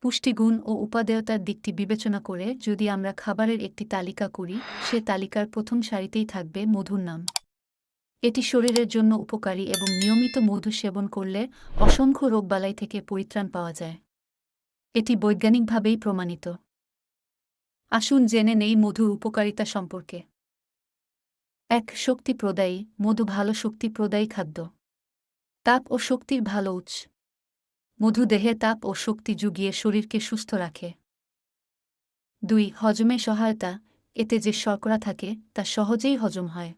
পুষ্টিগুণ ও উপাদেয়তার দিকটি বিবেচনা করে যদি আমরা খাবারের একটি তালিকা করি, সে তালিকার প্রথম সারিতেই থাকবে মধুর নাম। এটি শরীরের জন্য উপকারী এবং নিয়মিত মধু সেবন করলে অসংখ্য রোগবালাই থেকে পরিত্রাণ পাওয়া যায়। এটি বৈজ্ঞানিকভাবেই প্রমাণিত। আসুন জেনে নেই মধুর উপকারিতা সম্পর্কে। এক শক্তি প্রদায়ী মধু ভালো শক্তি প্রদায়ী খাদ্য। তাপ ও শক্তির ভালো উৎস। মধু দেহে তাপ ও শক্তি জুগিয়ে শরীরকে সুস্থ রাখে। দুই, হজমে সহায়তা, এতে যে শর্করা থাকে, তা সহজেই হজম হয়।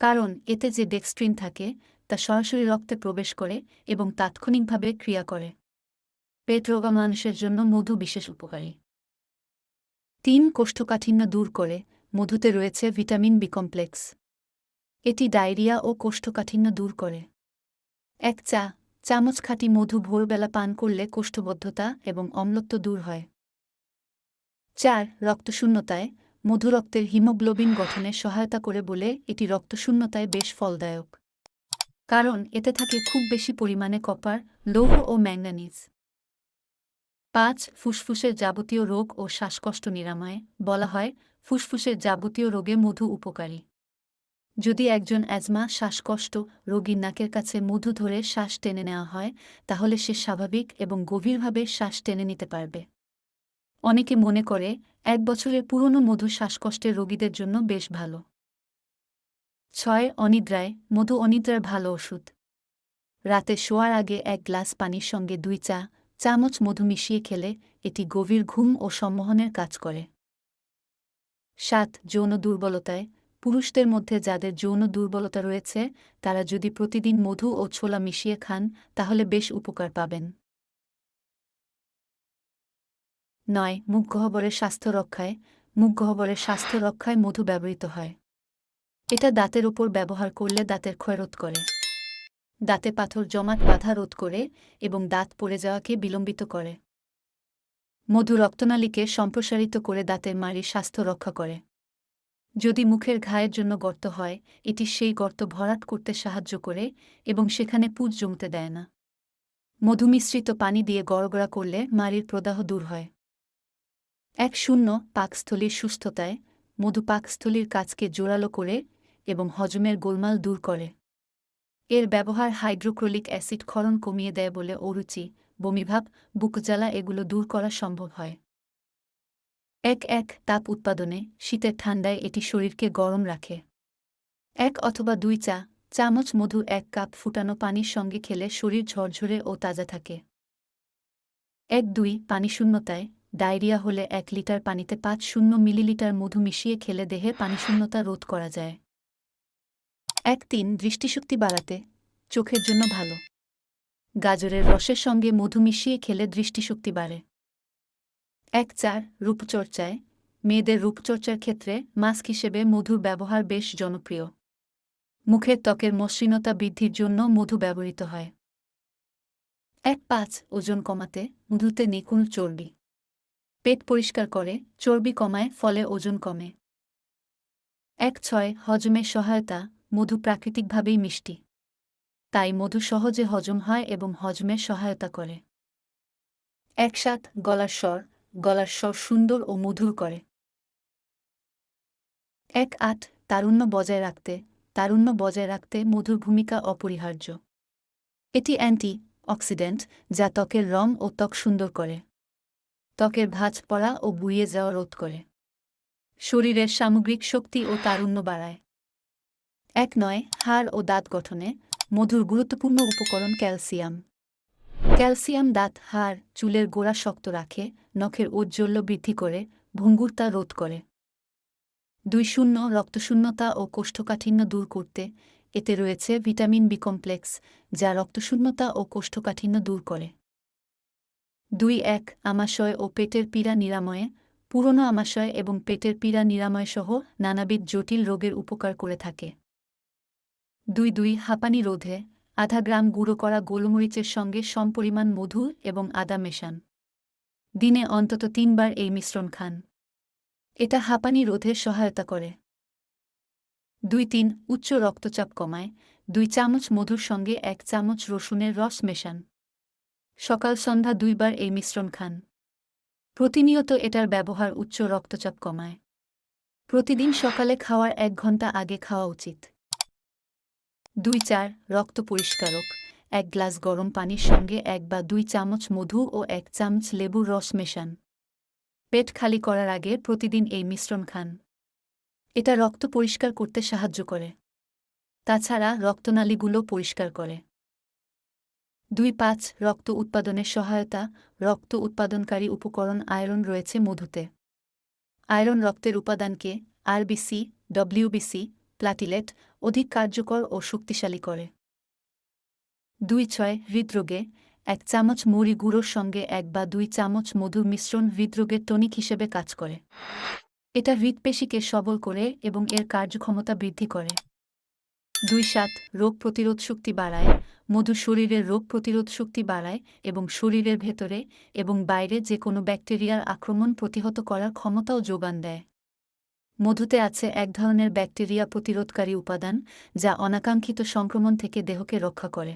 কারণ, এতে যে ডেক্সট্রিন থাকে, তা সরাসরি রক্তে প্রবেশ করে এবং তাৎক্ষণিকভাবে ক্রিয়া করে। পেট রোগা মানুষের জন্য মধু বিশেষ উপকারী। তিন, কোষ্ঠকাঠিন্য দূর করে, মধুতে রয়েছে ভিটামিন বি কমপ্লেক্স। এটি ডায়রিয়া ও কোষ্ঠকাঠিন্য দূর করে। এক, চা চামচ খাঁটি মধু ভোরবেলা পান করলে কোষ্ঠবদ্ধতা এবং অম্লত্ব দূর হয়। চার, রক্তশূন্যতায়। মধু রক্তের হিমোগ্লোবিন গঠনে সহায়তা করে বলে এটি রক্তশূন্যতায় বেশ ফলদায়ক। কারণ এতে থাকে খুব বেশি পরিমাণে কপার, লৌহ ও ম্যাঙ্গানিজ পাঁচ, ফুসফুসের যাবতীয় রোগ ও শ্বাসকষ্ট নিরাময়ে। বলা হয়, ফুসফুসের যাবতীয় রোগে মধু উপকারী। যদি একজন অ্যাজমা, শ্বাসকষ্ট, রোগীর নাকের কাছে মধু ধরে শ্বাস টেনে নেওয়া হয়, তাহলে সে স্বাভাবিক এবং গভীরভাবে শ্বাস টেনে নিতে পারবে। অনেকে মনে করে, এক বছরের পুরনো মধু শ্বাসকষ্টের রোগীদের জন্য বেশ ভালো। ছয়, অনিদ্রায়, মধু অনিদ্রার ভালো ওষুধ। রাতে শোয়ার আগে এক গ্লাস পানির সঙ্গে দুই চা, চামচ মধু মিশিয়ে খেলে এটি গভীর ঘুম ও সম্মোহনের কাজ করে। সাত, যৌন দুর্বলতায় পুরুষদের মধ্যে যাদের যৌন দুর্বলতা রয়েছে, তারা যদি প্রতিদিন মধু ও ছোলা মিশিয়ে খান, তাহলে বেশ উপকার পাবেন। নয়, মুখ গহ্বরের স্বাস্থ্য রক্ষায়। মুখ গহ্বরের স্বাস্থ্য রক্ষায় মধু ব্যবহৃত হয়। এটা দাঁতের ওপর ব্যবহার করলে দাঁতের ক্ষয় রোধ করে। দাঁতে পাথর জমাট বাধা রোধ করে এবং দাঁত পড়ে যাওয়াকে বিলম্বিত করে। মধু রক্তনালীকে সম্প্রসারিত করে দাঁতের মাড়ির স্বাস্থ্য রক্ষা করে। যদি মুখের ঘায়ের জন্য গর্ত হয়, এটি সেই গর্ত ভরাট করতে সাহায্য করে এবং সেখানে পুজ জমতে দেয় না। মধুমিশ্রিত পানি দিয়ে গড়গড়া করলে মাড়ির প্রদাহ দূর হয়। এক শূন্য পাকস্থলীর সুস্থতায় মধু পাকস্থলীর কাজকে জোরালো করে এবং হজমের গোলমাল দূর করে। এর ব্যবহার হাইড্রোক্রোলিক অ্যাসিড ক্ষরণ কমিয়ে দেয় বলে অরুচি, বমিভাব, বুকজ্বালা এগুলো দূর করা সম্ভব হয়। এক এক তাপ উৎপাদনে শীতের ঠান্ডায় এটি শরীরকে গরম রাখে। এক অথবা দুই চা, চামচ মধু এক কাপ ফুটানো পানির সঙ্গে খেলে শরীর ঝরঝরে ও তাজা থাকে। এক দুই পানিশূন্যতায় ডায়রিয়া হলে এক লিটার পানিতে পাঁচ শূন্য মিলিলিটার মধু মিশিয়ে খেলে দেহে পানিশূন্যতা রোধ করা যায়। এক তিন দৃষ্টিশক্তি বাড়াতে, চোখের জন্য ভালো। গাজরের রসের সঙ্গে মধু মিশিয়ে খেলে দৃষ্টিশক্তি বাড়ে। এক চার রূপচর্চায় মেয়েদের রূপচর্চার ক্ষেত্রে মাস্ক হিসেবে মধুর ব্যবহার বেশ জনপ্রিয়। মুখের ত্বকের মসৃণতা বৃদ্ধির জন্য মধু ব্যবহৃত হয়। এক পাঁচ ওজন কমাতে মধুতে নিকুল চর্বি। পেট পরিষ্কার করে, চর্বি কমায়, ফলে ওজন কমে। এক ছয় হজমের সহায়তা, মধু প্রাকৃতিকভাবেই মিষ্টি। তাই মধু সহজে হজম হয় এবং হজমে সহায়তা করে। এক সাত গলার স্বর গলার স্বর সুন্দর ও মধুর করে। এক আট তারুণ্য বজায় রাখতে, তারুণ্য বজায় রাখতে মধুর ভূমিকা অপরিহার্য। এটি অ্যান্টি অক্সিডেন্ট যা ত্বকের রং ও ত্বক সুন্দর করে। ত্বকের ভাঁজ পড়া ও বুড়িয়ে যাওয়া রোধ করে। শরীরের সামগ্রিক শক্তি ও তারুণ্য বাড়ায়। এক নয়, হাড় ও দাঁত গঠনে মধুর গুরুত্বপূর্ণ উপকরণ ক্যালসিয়াম। ক্যালসিয়াম দাঁত, হাড়, চুলের গোড়া শক্ত রাখে, নখের ঔজ্জ্বল্য বৃদ্ধি করে, ভঙ্গুরতা রোধ করে। দুই শূন্য রক্তশূন্যতা ও কোষ্ঠকাঠিন্য দূর করতে, এতে রয়েছে ভিটামিন বি কমপ্লেক্স, যা রক্তশূন্যতা ও কোষ্ঠকাঠিন্য দূর করে। দুই এক আমাশয় ও পেটের পীড়া নিরাময়ে, পুরনো আমাশয় এবং পেটের পীড়া নিরাময় সহ নানাবিধ জটিল রোগের উপকার করে থাকে। দুই দুই হাঁপানি রোধে আধা গ্রাম গুঁড়ো করা গোলমরিচের সঙ্গে সমপরিমাণ মধু এবং আদা মেশান। দিনে অন্তত তিনবার এই মিশ্রণ খান। এটা হাঁপানি রোধে সহায়তা করে। দুই তিন, উচ্চ রক্তচাপ কমায়। দুই চামচ মধুর সঙ্গে এক চামচ রসুনের রস মেশান। সকাল সন্ধ্যা দুইবার এই মিশ্রণ খান। প্রতিনিয়ত এটার ব্যবহার উচ্চ রক্তচাপ কমায়। প্রতিদিন সকালে খাওয়ার এক ঘণ্টা আগে খাওয়া উচিত। দুই চার রক্ত পরিষ্কারক। এক গ্লাস গরম পানির সঙ্গে এক বা দুই চামচ মধু ও এক চামচ লেবুর রস মেশান। পেট খালি করার আগে প্রতিদিন এই মিশ্রণ খান। এটা রক্ত পরিষ্কার করতে সাহায্য করে। তাছাড়া রক্তনালীগুলো পরিষ্কার করে। দুই পাঁচ রক্ত উৎপাদনের সহায়তা, রক্ত উৎপাদনকারী উপকরণ আয়রন রয়েছে মধুতে। আয়রন রক্তের উপাদানকে আরবিসি, ডব্লিউবিসি প্লাটিলেট অধিক কার্যকর ও শক্তিশালী করে। দুই ছয় হৃদরোগে এক চামচ মুড়ি গুঁড়োর সঙ্গে এক বা দুই চামচ মধুর মিশ্রণ হৃদরোগের টনিক হিসেবে কাজ করে। এটা হৃদপেশিকে সবল করে এবং এর কার্যক্ষমতা বৃদ্ধি করে। দুই সাত রোগ প্রতিরোধ শক্তি বাড়ায়, মধু শরীরের রোগ প্রতিরোধ শক্তি বাড়ায় এবং শরীরের ভেতরে এবং বাইরে যে কোনো ব্যাকটেরিয়ার আক্রমণ প্রতিহত করার ক্ষমতাও যোগান দেয়। মধুতে আছে এক ধরনের ব্যাকটেরিয়া প্রতিরোধকারী উপাদান যা অনাকাঙ্ক্ষিত সংক্রমণ থেকে দেহকে রক্ষা করে।